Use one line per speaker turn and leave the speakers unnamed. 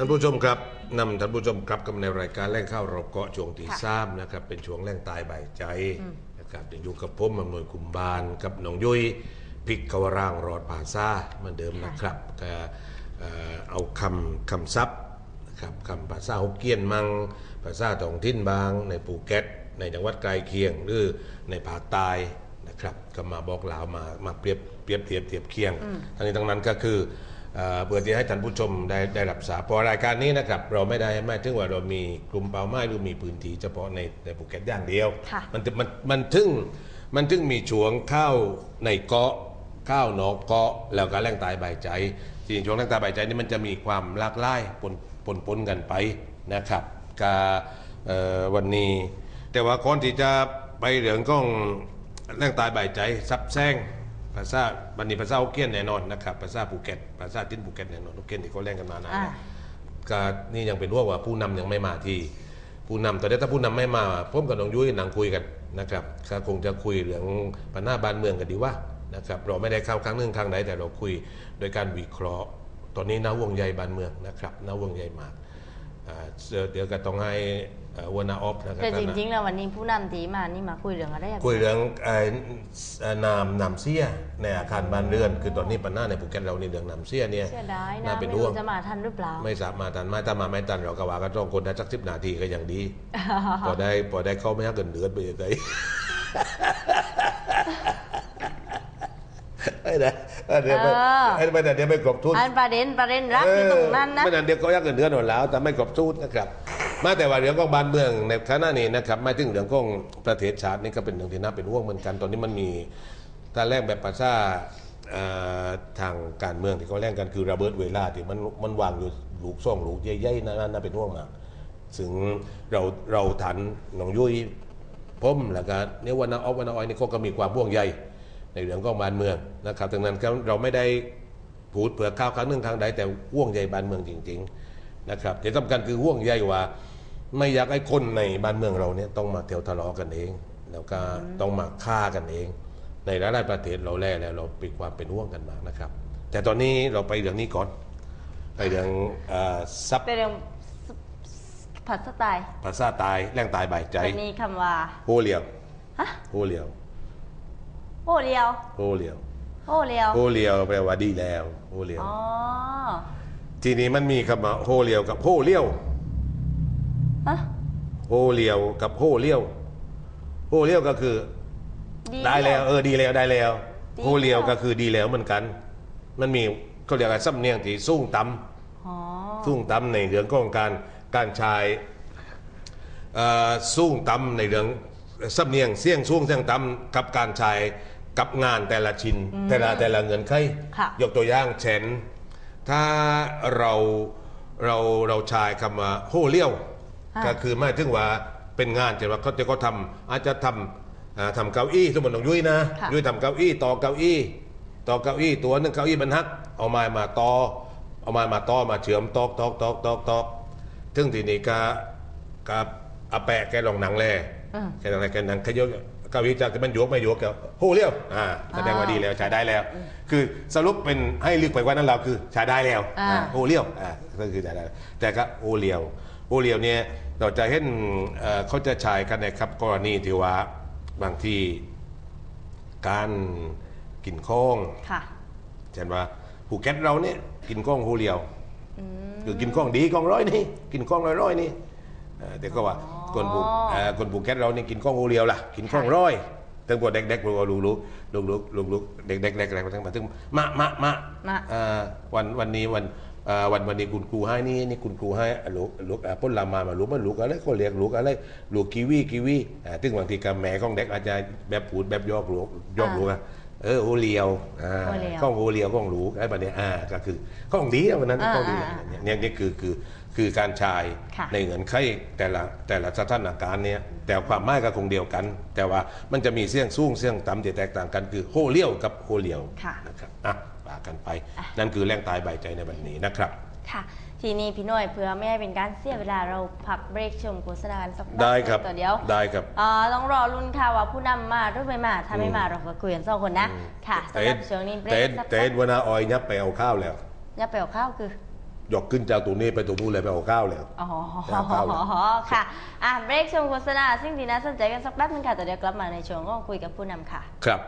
ท่านผู้ชมครับนำท่านผู้ชมครับกับในรายการแรงข้าวเราเกาะช่วงที่
ค่ะ
สามนะครับ เป็นช่วงแรงตายบ่ายใจนะครับจะอยู่กับผมอำนวยคุมบานกับน้องยุ้ยพิกกวรางรอดผาซ่าเหมือนเดิมนะครับก็เอ่อเอาคำคำซับนะครับคำภาษาฮกเกี้ยนมัง ภาษาท้องถิ่นบาง ในภูเก็ต ในจังหวัดใกล้เคียงหรือในภาคใต้นะครับก็มาบอกลาวมามาเปรียบเปรียบเทียบเทียบเคียงทั้งนี้ทั้งนั้นก็คือ เอ่อเพื่อที่ให้ท่านผู้ชมได้ได้รับทราบเพอรายการนี้นะครับเราไม่ได้ไม่ถึงว่าเรามีกลุ่มเป้าหมายหรือมีพื้นที่เฉพาะในในภูเก็ตอย่างเดียว
ค่ะ
มันถึงมันมันถึงมันถึงมีช่วงเข้าในเกาะเข้านอกเกาะแล้วก็แรงตายใบายใจจริงๆช่วงแรงตายใบายใจนี่มันจะมีความหลากหลายปนปนปนกันไปนะครับกาเอ่อวันนี้ แต่ว่าก่อนที่จะไปเรื่องของแรงตายใบายใจซับแซง ภาษาบันนี้ภาษาฮกเกี้ยนแน่นอนนะครับภาษาภูเก็ตภาษาทิ้นภูเก็ตแน่นอนฮกเกี้ยนที่เขาเล่นกันมานาน
อ่า
แล้วก็นี่ยังเป็นว่าว่าผู้นำยังไม่มาที่ผู้นำตอนนี้ถ้าผู้นำไม่มาผมกับน้องยุ้ยนั่งคุยกันนะครับก็คงจะคุยเรื่องปัญหาบ้านเมืองกันดีว่านะครับเราไม่ได้เข้าครั้งหนึ่งครั้งใดแต่เราคุยโดยการวิเคราะห์ ตอนนี้น้าวงใหญ่บ้านเมืองนะครับน้าวงใหญ่มาก อ่าเดี๋ยวก็ต้องให้เอ่อ หัวหนาออฟนะครับ
แต่จริงๆแล้ววันนี้ผู้นำตีมานี่มาคุยเรื่องอะไรอะ
คุยเรื่องเอ่อเอ่อน้ำน้ำเสียในอาคารบ้านเรือน คือตอนนี้ปัญหาในภูเก็ตเรานี่เรื่องน้ำเสียเนี่ย
เสียดาย
น่า
นะ
เป็น
ไม่
ห่วง
รู้จะมาทันหรือเปล่า
ไม่สามารถทันไม่ถ้ามาไม่ทันเราก็ว่ากันสองคนได้สักสิบนาทีก็ยังดีพอได้พอได้เข้าไม่ฮักเกินเดือนไปยังไงไม่ได้เดี๋ยวไม่
เออ
ไม่ไม่แต่เดี๋ยวไม่ครบทุน
อันประเด็นประเด็นรักอยู่ตรงนั้นนะ
ไม่นั้นเดี๋ยวเขายักเงินเดือนหมดแล้วแต่ไม่ครบสูตรนะครับ มาแต่ว่าเรื่องของบ้านเมืองในขณะนี้นะครับไม่ถึงเรื่องของประเทศชาตินี่ก็เป็นเรื่องที่น่าเป็นห่วงเหมือนกันตอนนี้มันมีถ้าแรกแบบภาษาทางการเมืองที่เขาแรกกันคือระเบิดเวลาที่มันมันวางอยู่ลูกซ่องลูกใหญ่ๆนั่นน่าเป็นห่วงมากถึงเราเราทันน้องยุ้ยผมแล้วก็เนี่ยวันนาออฟวันนาออยนี่เขาก็มีความห่วงใยในเรื่องของบ้านเมืองนะครับดังนั้นเราไม่ได้พูดเผื่อข้าวครั้งหนึ่งครั้งใดแต่ห่วงใยบ้านเมืองจริง ๆ นะครับที่สำคัญคือห่วงใยว่า ไม่อยากให้คนในบ้านเมืองเราเนี่ยต้องมาเที่ยวทะเลาะกันเอง แล้วก็ต้องมาฆ่ากันเอง ในหลายๆประเทศเราแล่แล้วเราเป็นความเป็นห่วงกันมากนะครับ แต่ตอนนี้เราไปเรื่องนี้ก่อน ไปเรื่องเอ่อซับ
เป็นเรื่องผัดสไตล์
ภาษาตายแรงตายบ่ายใจ
วันนี้คำว่า
โฮเลียว
ฮะ
โฮเลียว
โอเลียว
โฮเลียว
โอเลียว
โฮเลียวแปลว่าดีแล้วโฮเลียว
อ๋อ
ทีนี้มันมีคำว่าโฮเลียวกับโฮเลียว
ฮะ
โฮเลียวกับโฮเลี้ยวโฮเลี้ยวก็คือได้แล้ว เออดีแล้วได้แล้ว
ดี
โฮเลียว
แล้ว
ก็คือดีแล้วเหมือนกัน มันมีเขาเรียกว่าสำเนียงที่สูงต่
อ๋อำ
สูงต่ำในเรื่องของการการใช้เอ่อสูงต่ำในเรื่องสำเนียงเสียงสูงเสียงต่ำกับการใช้กับงานแต่ละชิ้นแต่ละแต่ละเงินไข
ค่ะ
ยกตัวอย่างเช่น ถ้าเราเราเราใช้คำว่าโฮเลี้ยว
อ่า
ก็คือหมายถึงว่าเป็นงานแต่ว่าเขาจะก็ทำอาจจะทำอ่าทำเก้าอี้สมมติของยุ้ยนะ
ค่ะ
ยุ้ยทำเก้าอี้ต่อเก้าอี้ต่อเก้าอี้ตัวหนึงเก้าอี้มันหักเอาไม้มาต่อเอาไม้มาต่อมาเชื่อมตอกตอกตอกตอกตอกถึงทีนี้ก็กับอาแปะแกลองหนังแล
อืม
แกลองอะไรแกหนังขยก เก้าอี้จากที่มันโยกไม่โยกก็โหเลี้ยวอ่าแสดงว่าดีแล้วใช้ได้แล้ว คือสรุปเป็นให้ลึกไปกว่านั้นเราคือใช้ได้แล้ว
อ่า
อ่าโหเลี้ยวอ่าก็คือใช้ได้แล้วแต่ก็โหเลี้ยวโหเลี้ยวเนี่ยเราจะเห็นเอ่อเขาจะใช้กันนะครับกรณีที่ว่าบางที่การกินข้อง
ค่ะ
เช่นว่าภูเก็ตเราเนี่ยกินข้องโหเลี้ยวคือกินข้องดีข้องร้อยนี่กินข้องร้อยร้อยนี่ เอ่อแต่ก็ว่าคนภูเอ่อคนภูเก็ตเรานี่กินข้องโหเลี้ยวล่ะกินข้องร้อยตั้งพวกเด็กๆพวกลูกๆลูกๆลูกๆเด็กๆเด็กๆมาทั้งมาถึงมะมะมะ
มะ
เอ่อวันวันนี้วันเอ่อวันวันนี้คุณครูให้นี่นี่คุณครูให้ลูกลูกอะพ่นลามามาลูกมันลูกอะไรเขาเรียกลูกอะไรลูกกีวีกีวีอ่าซึ่งบางทีกับแม่ของเด็กอาจจะแบบพูดแบบยอกลูกยอกลูกอะ เออโอเลียวอ่า
โอเลียว
ข้องโอเลียวข้องลูกอะไรแบบเนี้ยอ่าก็คือข้องดีอะวันนั้น
อ่า
ข้องดี
อ่า
เนี่ยเนี่ยนี่คือคือคือการใช้
ค่ะ
ในเงื่อนไขแต่ละแต่ละสถานการณ์เนี่ยแต่ความหมายก็คงเดียวกัน แต่ว่ามันจะมีเสียงสูงเสียงต่ำที่แตกต่างกันคือโฮเลี้ยวกับโฮเลียว
ค่ะ
นะครับอะว่ากันไป นั่นคือแรงตายใบายใจในวันนี้นะครับ
ค่ะ ทีนี้พี่หน่อยเพื่อไม่ให้เป็นการเสียเวลาเราพักเบรกชมโฆษณากันสักแป๊
ได้ครับ
ตัวเดียว
ได้ครับ
อ่าต้องรอรุ่นค่ะว่าผู้นำมาหรือไม่มาถ้าไม่มาเราก็คุยกันสองคนนะ ค่ะ
แต่
สำหรับช่วงนี้เบร
แต่
กสัก
แต่
แป๊บ
วันนาออยยับไปเอาข้าวแล้ว
อย่าไปเอาข้าวคือ
ยกขึ้นจากตรงนี้ไปตรงนู้นเลยไปเอาข้าวแล้ว
อ๋อ
แล้วเข้าเลย
ค่ะ อะเบรกชมโฆษณาสิ่งที่น่าสนใจกันสักแป๊บนึงค่ะแต่เดี๋ยวกลับมาในช่วงของคุยกับผู้นำค่ะ
ครับ